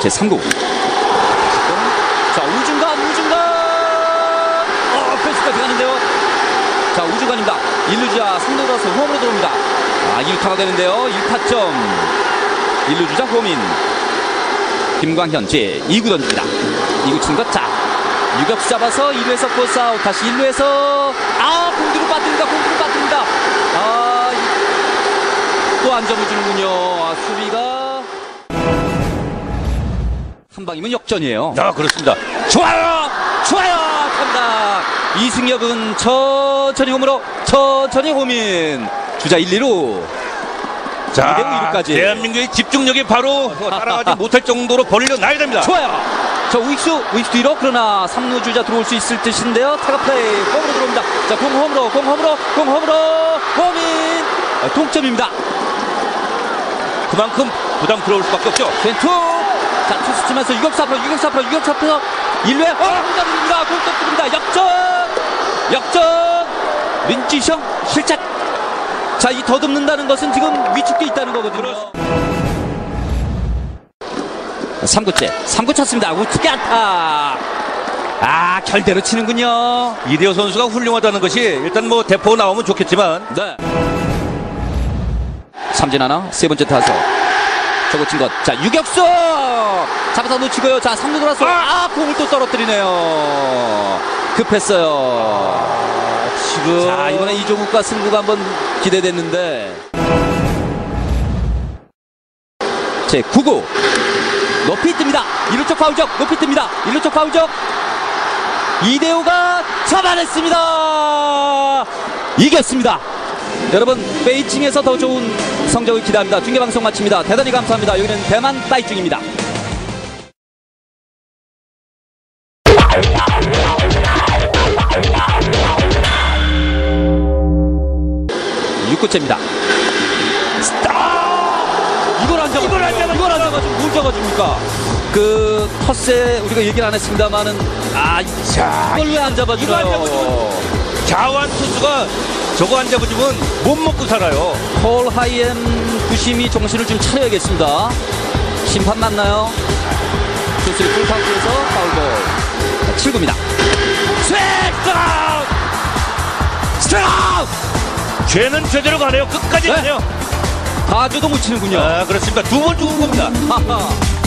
제 3구. 자, 우중간, 우중간! 어, 패스까지 가는데요. 자, 우중간입니다. 1루주자 3루 들어서 홈으로 들어옵니다. 아, 1타가 되는데요. 1타점. 1루주자 호민. 김광현 제 2구 던집니다. 2구 친 것, 자. 유격수 잡아서 2루에서 포스아웃. 다시 1루에서, 아, 공뒤로 빠뜨립니다. 공뒤로 빠뜨립니다. 아, 또 안점을 주는군요. 아, 수비가. 한 방이면 역전이에요. 아, 그렇습니다. 좋아요! 좋아요! 간다! 이승엽은 천천히 홈으로, 천천히 홈인. 주자 1, 2루. 자, 이대로 이루까지. 대한민국의 집중력이 바로 따라가지 못할 정도로 벌려 놔야 됩니다. 좋아요! 자, 우익수, 우익수 뒤로. 그러나 3루 주자 들어올 수 있을 듯인데요. 타가 플레이. 홈으로 들어옵니다. 자, 공 홈으로, 공 홈으로, 공 홈으로. 홈인. 아, 동점입니다. 그만큼 부담스러울 수밖에 없죠. 왼투 자 투수 치면서 유격수 앞으로 유격수 앞으로 유격수 앞으로 1루에 어 공격입니다 공격입니다 역전 역전 민지성 실책 자 이 더듬는다는 것은 지금 위축돼 있다는 거거든요 3구째 3구 쳤습니다 우측에 안타 아 결대로 치는군요 이대호 선수가 훌륭하다는 것이 일단 뭐 대포 나오면 좋겠지만 네 삼진 하나 세 번째 타석 저거 친 것. 자, 유격수! 잡아서 놓치고요. 자, 3루 돌아서. 아, 공을 또 떨어뜨리네요. 급했어요. 지금 자, 이번에 이조국과 승부가 한번 기대됐는데. 제 9구. 높이 뜹니다. 1루 쪽 파울적. 높이 뜹니다. 1루 쪽 파울적. 이대호가 잡아냈습니다. 이겼습니다. 여러분 베이징에서 더 좋은 성적을 기대합니다. 중계방송 마칩니다. 대단히 감사합니다. 여기는 대만 따이중입니다. 6구째입니다. 이걸 안 잡아. 이걸 안 잡아. 이걸 안 잡아주면 뭘 잡아줍니까? 그 텃세 우리가 얘기를 안 했습니다만은 아 자, 이걸 왜안 이거 안 잡아주나요? 자완 투수가 저거 안 잡아주면 못 먹고 살아요. 폴 하이엠 구심이 정신을 좀 차려야겠습니다. 심판 맞나요? 투수리 풀카운트에서 파울볼 7구입니다. 스트라우트! 스트라우트! 죄는 제대로 가네요. 끝까지 네. 가네요. 가줘도 못 치는군요. 아, 그렇습니다. 두 번 죽은 겁니다. 하하.